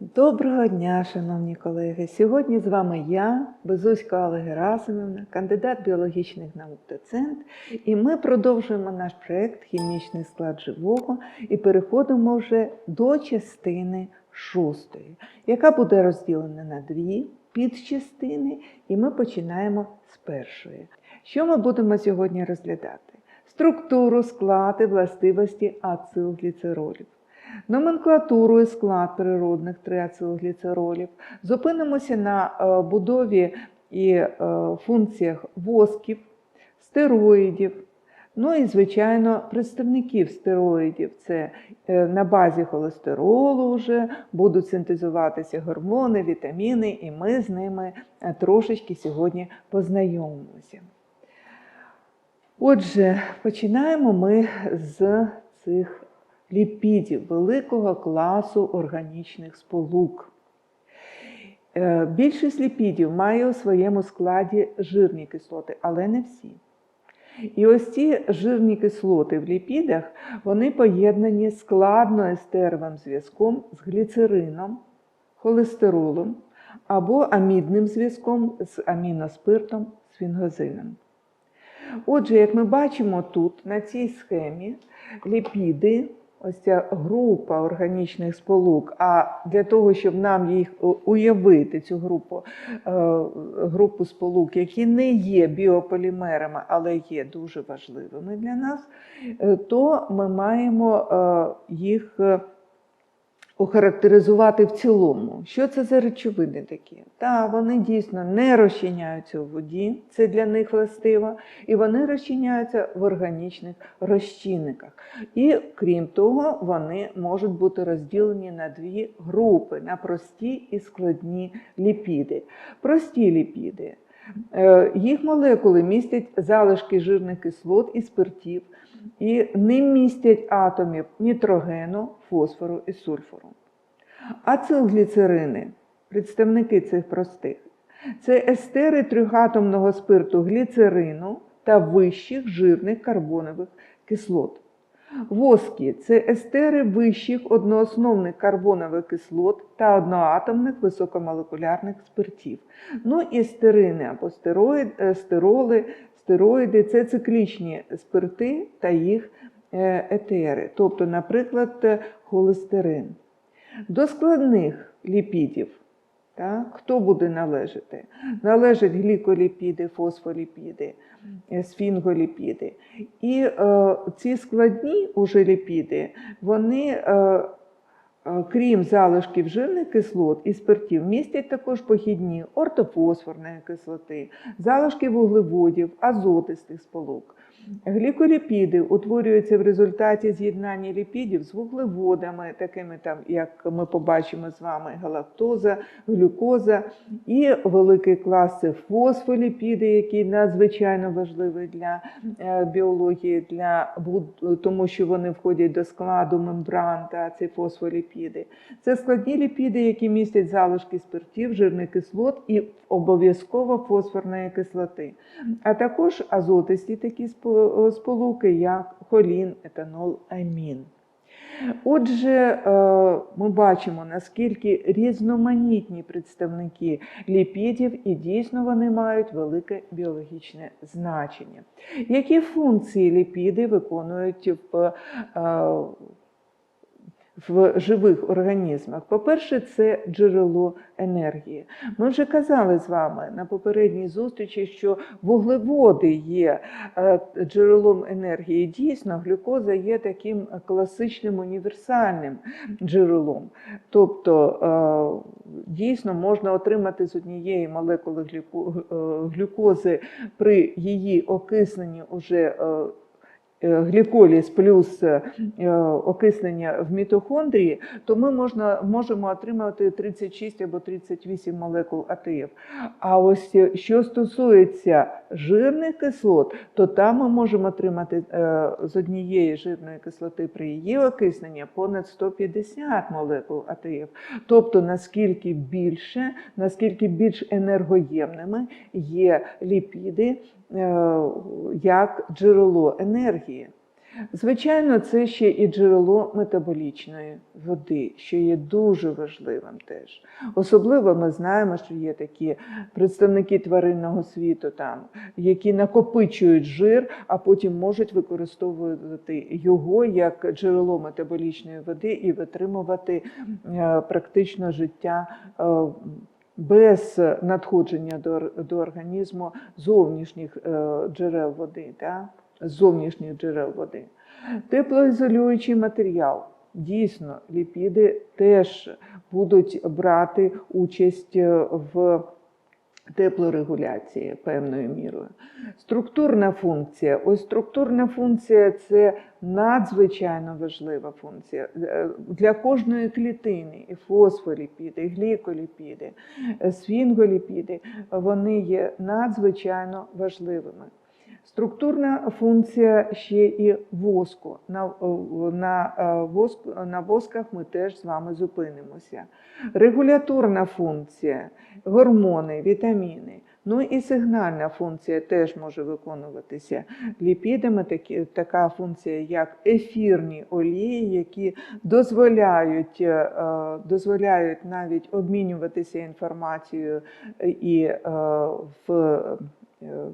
Доброго дня, шановні колеги! Сьогодні з вами я, Безуська Олега Герасимівна, кандидат біологічних наук доцент, і ми продовжуємо наш проєкт Хімічний склад живого і переходимо вже до частини шостої, яка буде розділена на дві підчастини, і ми починаємо з першої. Що ми будемо сьогодні розглядати? Структуру, склад і властивості ацилгліцеролів номенклатуру і склад природних триацилгліцеролів. Зупинимося на е, будові і е, функціях восків, стероїдів. Ну і, звичайно, представників стероїдів. Це е, на базі холестеролу вже будуть синтезуватися гормони, вітаміни, і ми з ними трошечки сьогодні познайомимося. Отже, починаємо ми з цих ліпідів великого класу органічних сполук. Е, Більшість ліпідів має у своєму складі жирні кислоти, але не всі. І ось ці жирні кислоти в ліпідах вони поєднані складно естеровим зв'язком з гліцерином, холестеролом або амідним зв'язком з аміноспиртом сфінгозином. Отже, як ми бачимо тут на цій схемі, ліпіди, ось ця група органічних сполук, а для того, щоб нам їх уявити, цю групу, е, групу сполук, які не є біополімерами, але є дуже важливими для нас, е, то ми маємо е, їх охарактеризувати в цілому. Що це за речовини такі? Та вони дійсно не розчиняються у воді, це для них властиво, і вони розчиняються в органічних розчинниках. І крім того, вони можуть бути розділені на дві групи: на прості і складні ліпіди. Прості ліпіди. Е, Їх молекули містять залишки жирних кислот і спиртів, і не містять атомів нітрогену, фосфору і сульфуру. Ацилгліцерини, представники цих простих, це естери трьохатомного спирту гліцерину та вищих жирних карбонових кислот. Воски це естери вищих одноосновних карбонових кислот та одноатомних високомолекулярних спиртів. Ну і стерини або е, стероли, стероїди це циклічні спирти та їх е, етери, тобто, наприклад, е, холестерин. До складних ліпідів так, хто буде належати? Належать гліколіпіди, фосфоліпіди, сфінголіпіди. І е, ці складні уже ліпіди, вони. Е, Крім залишків жирних кислот і спиртів, містять також похідні ортофосфорної кислоти, залишки вуглеводів, азотистих сполук. Гліколіпіди утворюються в результаті з'єднання ліпідів з вуглеводами, такими там, як ми побачимо з вами, галактоза, глюкоза. І великий клас це фосфоліпіди, які надзвичайно важливі для е, біології, для, тому що вони входять до складу мембран та ці фосфоліпіди. Це складні ліпіди, які містять залишки спиртів, жирних кислот і обов'язково фосфорної кислоти, а також азотисті такі сполуки, як холін, етанол, амін. Отже, е, ми бачимо, наскільки різноманітні представники ліпідів, і дійсно вони мають велике біологічне значення. Які функції ліпіди виконують в е, в живих організмах. По-перше, це джерело енергії. Ми вже казали з вами на попередній зустрічі, що вуглеводи є е, джерелом енергії. Дійсно, глюкоза є таким класичним універсальним джерелом. Тобто, е, дійсно можна отримати з однієї молекули е, глюкози при її окисненні уже гліколіз плюс е, окиснення в мітохондрії, то ми можна, можемо отримати 36 або 38 молекул АТФ. А ось е, що стосується жирних кислот, то там ми можемо отримати з однієї жирної кислоти при її окисненні понад 150 молекул АТФ. Тобто наскільки більше, наскільки більш енергоємними є ліпіди як джерело енергії. Звичайно, це ще і джерело метаболічної води, що є дуже важливим теж. Особливо ми знаємо, що є такі представники тваринного світу, там, які накопичують жир, а потім можуть використовувати його як джерело метаболічної води і витримувати е, практично життя. Без надходження до, до організму зовнішніх е, джерел води, да? зовнішніх джерел води. Теплоізолюючий матеріал. Дійсно, ліпіди теж будуть брати участь е, в теплорегуляції певною мірою. Структурна функція. Ось структурна функція це надзвичайно важлива функція Е, для кожної клітини. І фосфоліпіди, і гліколіпіди, свінголіпіди, сфінголіпіди, вони є надзвичайно важливими. Структурна функція ще і воску. На, на, е, воску, на восках ми теж з вами зупинимося. Регуляторна функція, гормони, вітаміни. Ну і сигнальна функція теж може виконуватися ліпідами, такі, така функція, як ефірні олії, які дозволяють, е, е, дозволяють навіть обмінюватися інформацією і е, в е,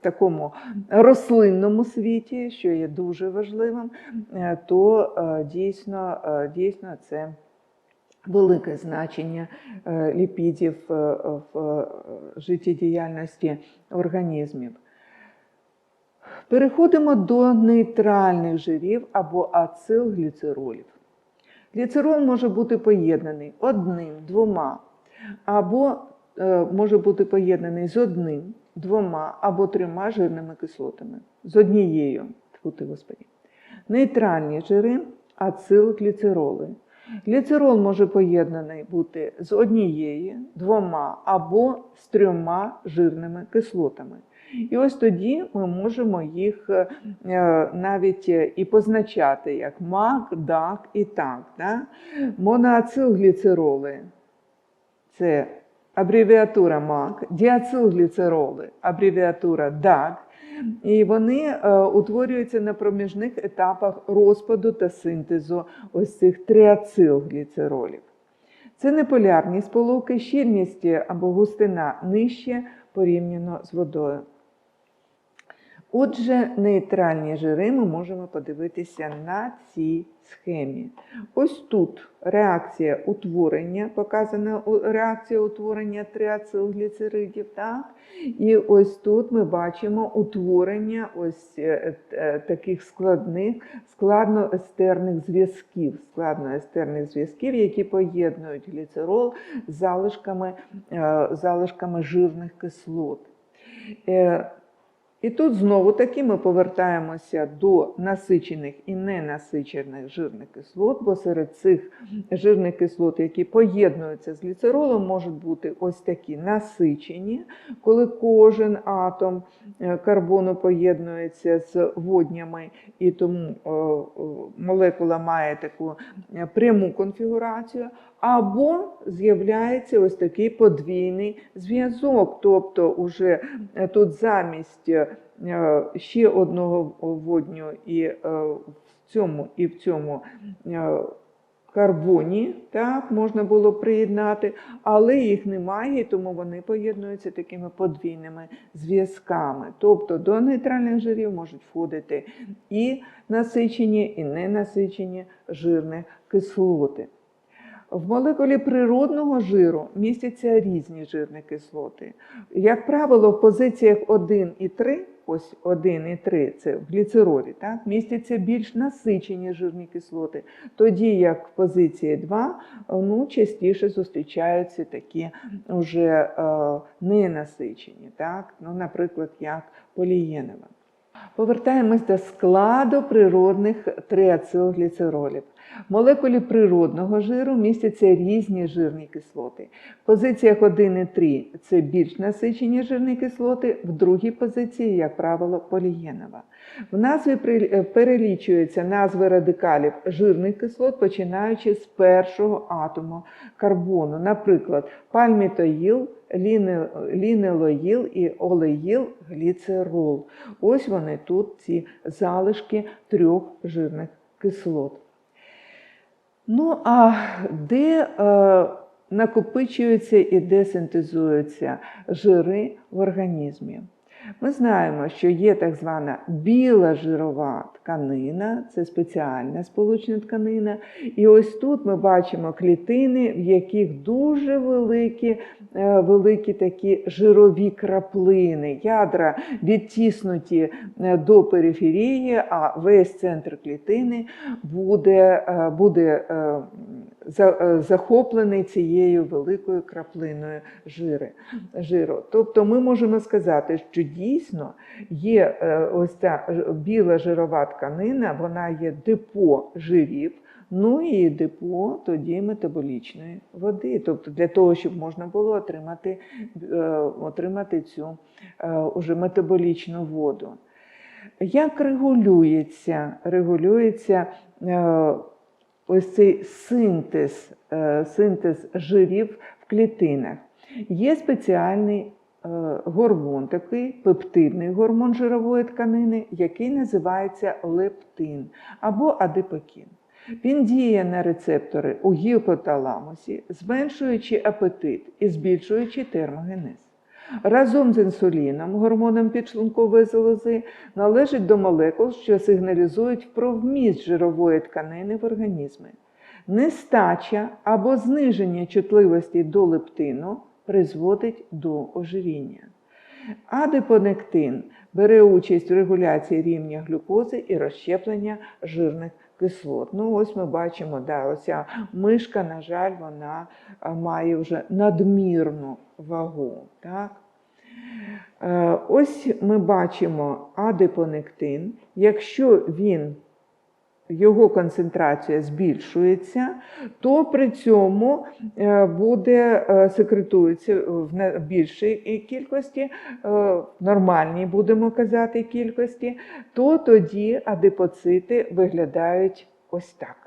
такому рослинному світі, що є дуже важливим, е, то е, дійсно, е, дійсно це велике значення е, ліпідів е, в е, життєдіяльності організмів. Переходимо до нейтральних жирів або ацилгліцеролів. Гліцерол може бути поєднаний одним, двома, або е, може бути поєднаний з одним, двома або трьома жирними кислотами. З однією, тьфу ти, господи. Нейтральні жири ацилгліцероли. Гліцерол може поєднаний бути з однією, двома або з трьома жирними кислотами. І ось тоді ми можемо їх е, навіть е, і позначати як МАК, ДАК і ТАК. Да? Моноацилгліцероли це абревіатура МАК, діацилгліцероли абревіатура ДАК. І вони е, утворюються на проміжних етапах розпаду та синтезу ось цих триацилгліцеролів. Це неполярні сполуки, щільність або густина нижче порівняно з водою. Отже, нейтральні жири ми можемо подивитися на цій схемі. Ось тут реакція утворення, показана реакція утворення триацилгліцеридів. Так? І ось тут ми бачимо утворення ось е, е, таких складних, складноестерних зв'язків, складноестерних зв'язків, які поєднують гліцерол з залишками, е, залишками жирних кислот. І тут знову таки ми повертаємося до насичених і ненасичених жирних кислот, бо серед цих жирних кислот, які поєднуються з гліцеролом, можуть бути ось такі насичені, коли кожен атом е, карбону поєднується з воднями, і тому е, е, молекула має таку пряму конфігурацію. Або з'являється ось такий подвійний зв'язок, тобто уже е, тут замість е, ще одного водню і е, в цьому і в цьому карбоні так, можна було приєднати, але їх немає, тому вони поєднуються такими подвійними зв'язками. Тобто до нейтральних жирів можуть входити і насичені, і ненасичені жирні кислоти. В молекулі природного жиру містяться різні жирні кислоти. Як правило, в позиціях 1 і 3, ось 1 і 3 це гліцеролі, так, містяться більш насичені жирні кислоти, тоді як в позиції 2 ну, частіше зустрічаються такі вже е, ненасичені, так, ну, наприклад, як полієнова. Повертаємось до складу природних триацилгліцеролів. В молекулі природного жиру містяться різні жирні кислоти. В позиціях 1 і 3 це більш насичені жирні кислоти, в другій позиції, як правило, полігенова. В назві е, перелічуються назви радикалів жирних кислот, починаючи з першого атому карбону. Наприклад, пальмітоїл, лінелоїл і олеїл гліцерол. Ось вони тут, ці залишки трьох жирних кислот. Ну, а де е, накопичуються і де синтезуються жири в організмі? Ми знаємо, що є так звана біла жирова тканина, це спеціальна сполучна тканина. І ось тут ми бачимо клітини, в яких дуже великі, е, великі такі жирові краплини, ядра відтіснуті е, до периферії, а весь центр клітини буде, е, буде захоплений цією великою краплиною жири, жиру. Тобто ми можемо сказати, що дійсно є е, ось ця біла жирова тканина, вона є депо жирів. Ну і депо тоді метаболічної води. Тобто для того, щоб можна було отримати, е, отримати цю е, уже метаболічну воду. Як регулюється, регулюється е, ось цей синтез, е, синтез жирів в клітинах? Є спеціальний е, гормон, такий пептидний гормон жирової тканини, який називається лептин або адипокін. Він діє на рецептори у гіпоталамусі, зменшуючи апетит і збільшуючи термогенез. Разом з інсуліном, гормоном підшлункової залози, належить до молекул, що сигналізують про вміст жирової тканини в організмі. Нестача або зниження чутливості до лептину призводить до ожиріння. Адипонектин бере участь в регуляції рівня глюкози і розщеплення жирних кислот. Ну, ось ми бачимо, да, оця мишка, на жаль, вона має вже надмірну вагу. Так? Е, Ось ми бачимо адипонектин. Якщо він його концентрація збільшується, то при цьому е, буде е, секретується в більшій кількості, е, в нормальній, будемо казати, кількості, то тоді адипоцити виглядають ось так.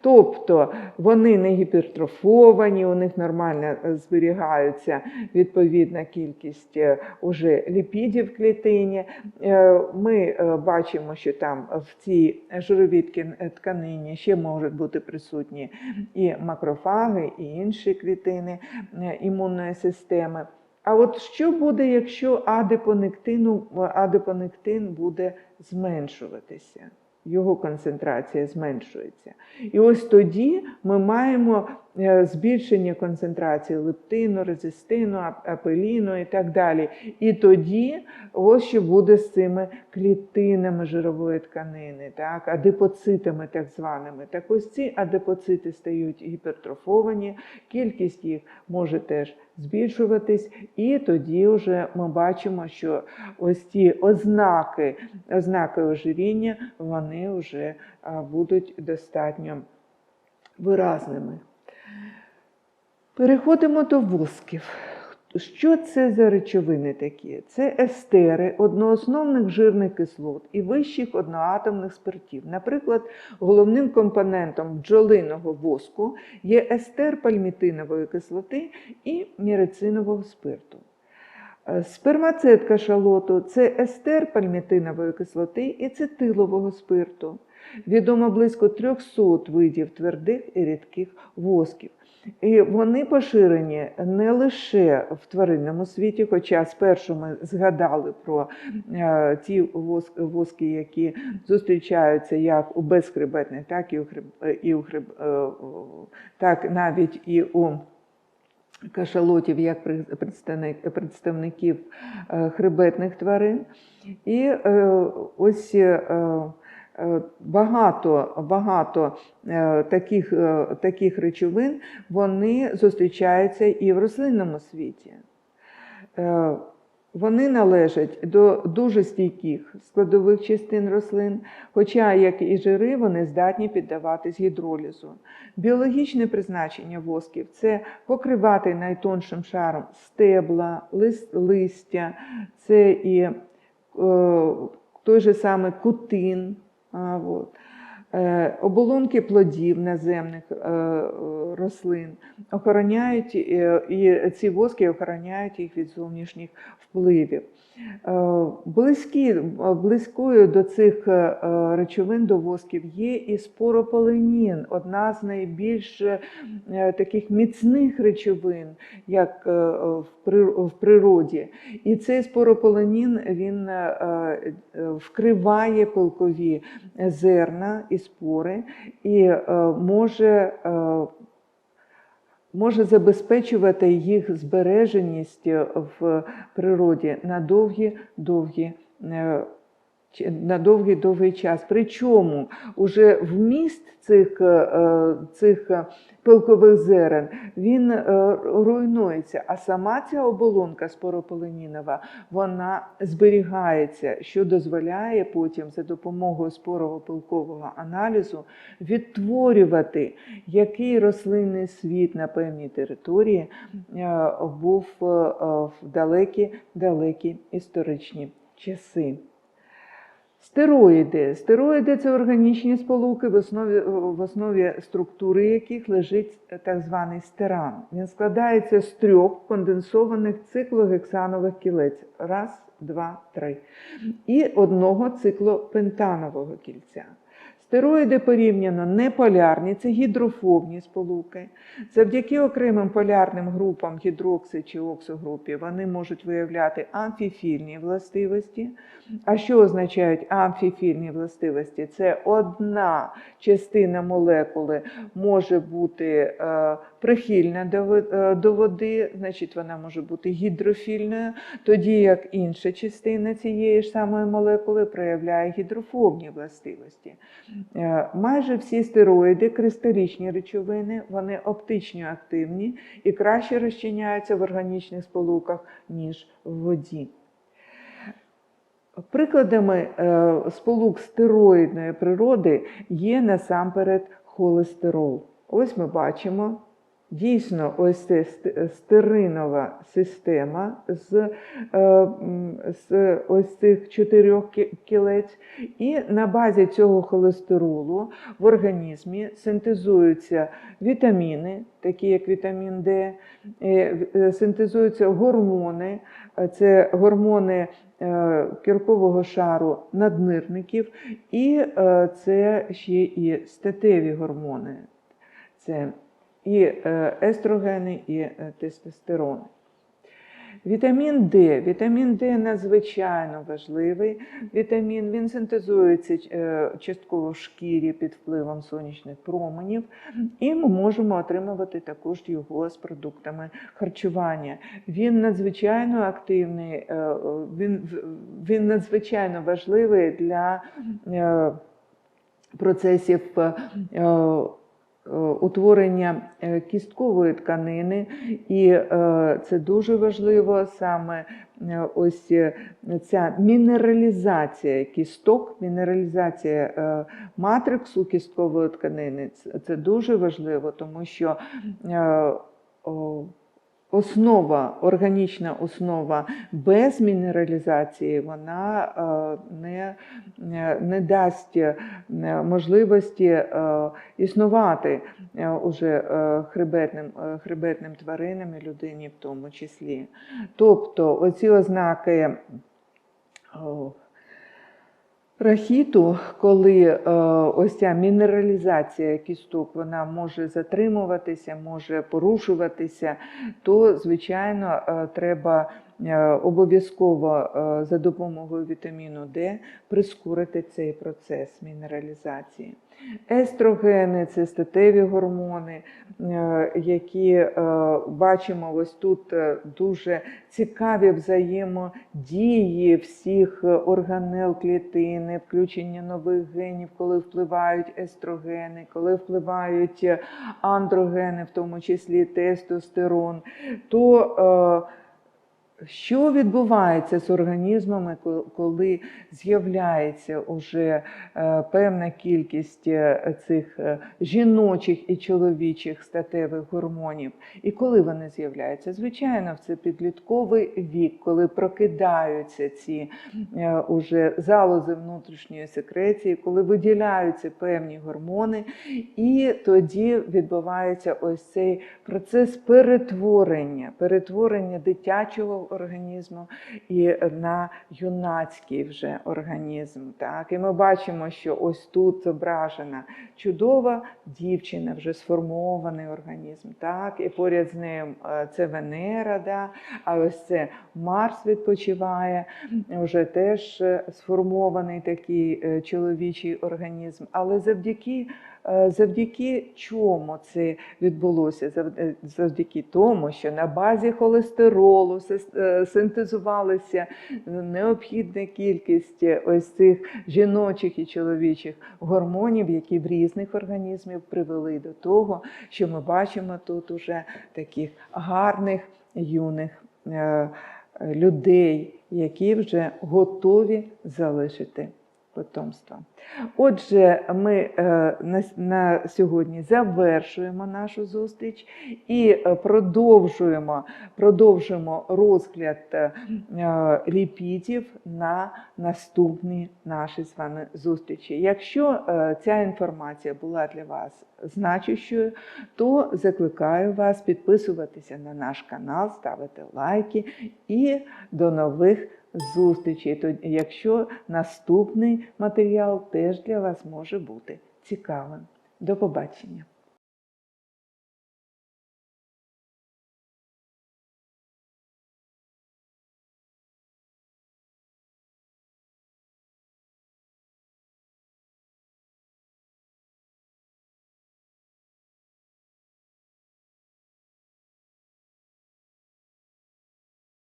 Тобто вони не гіпертрофовані, у них нормально е, зберігається відповідна кількість е, уже ліпідів в клітині. Е, Ми бачимо, що там в цій жировій тканині ще можуть бути присутні і макрофаги, і інші клітини імунної системи. А от що буде, якщо адипонектин буде зменшуватися? Його концентрація зменшується. І ось тоді ми маємо збільшення концентрації лептину, резистину, апеліну і так далі. І тоді ось що буде з цими клітинами жирової тканини, так, адипоцитами так званими. Так ось ці адипоцити стають гіпертрофовані, кількість їх може теж збільшуватись, і тоді вже ми бачимо, що ось ці ознаки, ознаки ожиріння, вони вже будуть достатньо виразними. Переходимо до восків. Що це за речовини такі? Це естери одноосновних жирних кислот і вищих одноатомних спиртів. Наприклад, головним компонентом бджолиного воску є естер пальмітинової кислоти і мірицинового спирту. Е, Спермацет кашалоту це естер пальмітинової кислоти і цетилового спирту. Відомо близько 300 видів твердих і рідких восків. І вони поширені не лише в тваринному світі, хоча спершу ми згадали про е, ті воск- воски, які зустрічаються як у безхребетних, так і у хреб, е, і у хреб, е, так навіть і у кашалотів як представник- представників е, хребетних тварин. І е, ось е, багато, багато е, таких, е, таких речовин вони зустрічаються і в рослинному світі. Е, Вони належать до дуже стійких складових частин рослин, хоча, як і жири, вони здатні піддаватись гідролізу. Біологічне призначення восків це покривати найтоншим шаром стебла, лист, листя, це і е, той же самий кутин. А, от. Е, Оболонки плодів наземних е, е, рослин охороняють е, і ці воски охороняють їх від зовнішніх впливів. Е, Близькі, близькою до цих е, речовин до восків є і спорополенін, одна з найбільш е, таких міцних речовин, як е, в природі. І цей спорополенін він е, е, вкриває пилкові зерна і спори і е, може е, може забезпечувати їх збереженість в природі на довгі довгі. Е, На довгий довгий час. Причому уже вміст цих, е, цих е, пилкових зерен він е, руйнується, а сама ця оболонка спорополенінова вона зберігається, що дозволяє потім за допомогою спорово-пилкового аналізу відтворювати, який рослинний світ на певній території е, був е, в далекі далекі історичні часи. Стероїди. Стероїди це органічні сполуки, в основі, в основі структури яких лежить так званий стеран. Він складається з трьох конденсованих циклогексанових кілець. Раз, два, три. І одного циклопентанового кільця. Стероїди порівняно неполярні, це гідрофобні сполуки. Завдяки окремим полярним групам гідрокси чи оксогрупі вони можуть виявляти амфіфільні властивості. А що означають амфіфільні властивості? Це одна частина молекули може бути е, прихильна е, до води, значить вона може бути гідрофільною, тоді як інша частина цієї ж самої молекули проявляє гідрофобні властивості. Е, Майже всі стероїди кристалічні речовини, вони оптично активні і краще розчиняються в органічних сполуках, ніж в воді. Прикладами е, сполук стероїдної природи є насамперед холестерол. Ось ми бачимо. Дійсно, ось це стеринова система з, е, з ось цих чотирьох кілець, і на базі цього холестеролу в організмі синтезуються вітаміни, такі як вітамін Д, е, е, синтезуються гормони, це гормони кіркового шару наднирників, і це ще і статеві гормони. Це і е, естрогени, і е, тестостерони. Вітамін Д. Вітамін Д надзвичайно важливий. Вітамін він синтезується е, частково в шкірі під впливом сонячних променів, і ми можемо отримувати також його з продуктами харчування. Він надзвичайно активний, він, він надзвичайно важливий для процесів. Е, Утворення е, кісткової тканини, і е, це дуже важливо саме ось ця мінералізація кісток, мінералізація матриксу кісткової тканини. Це- дуже важливо, тому що основа, органічна основа без мінералізації, вона е, не, не- не дасть е, можливості е, існувати е, уже е, хребетним, е, хребетним тваринам і людині в тому числі. Тобто оці ознаки. Рахіту, коли е, ось ця мінералізація кісток вона може затримуватися, може порушуватися, то звичайно е, треба обов'язково е, за допомогою вітаміну Д прискорити цей процес мінералізації. Естрогени це статеві гормони, е, які е, бачимо ось тут е, дуже цікаві взаємодії всіх е, органел клітини, включення нових генів, коли впливають естрогени, коли впливають е, андрогени, в тому числі тестостерон, то е, Що відбувається з організмами, коли з'являється уже е, певна кількість е, цих е, жіночих і чоловічих статевих гормонів? І коли вони з'являються? Звичайно, в це підлітковий вік, коли прокидаються ці уже залози внутрішньої секреції, коли виділяються певні гормони, і тоді відбувається ось цей процес перетворення, перетворення дитячого організму і на юнацький вже організм. Так? І ми бачимо, що ось тут зображена чудова дівчина, вже сформований організм. Так? І поряд з ним е, це Венера, да? а ось це Марс відпочиває, вже теж е, сформований такий е, чоловічий організм. Але завдяки Завдяки чому це відбулося? Е, Завдяки тому, що на базі холестеролу е, синтезувалася необхідна кількість е, ось цих жіночих і чоловічих гормонів, які в різних організмів привели до того, що ми бачимо тут уже таких гарних юних е, людей, які вже готові залишити потомство. Отже, ми е, на, сьогодні завершуємо нашу зустріч і е, продовжуємо, продовжуємо розгляд е, ліпідів на наступні наші з вами зустрічі. Якщо ця інформація була для вас значущою, то закликаю вас підписуватися на наш канал, ставити лайки і до нових зустрічей. То, якщо наступний матеріал теж для вас може бути цікавим. До побачення!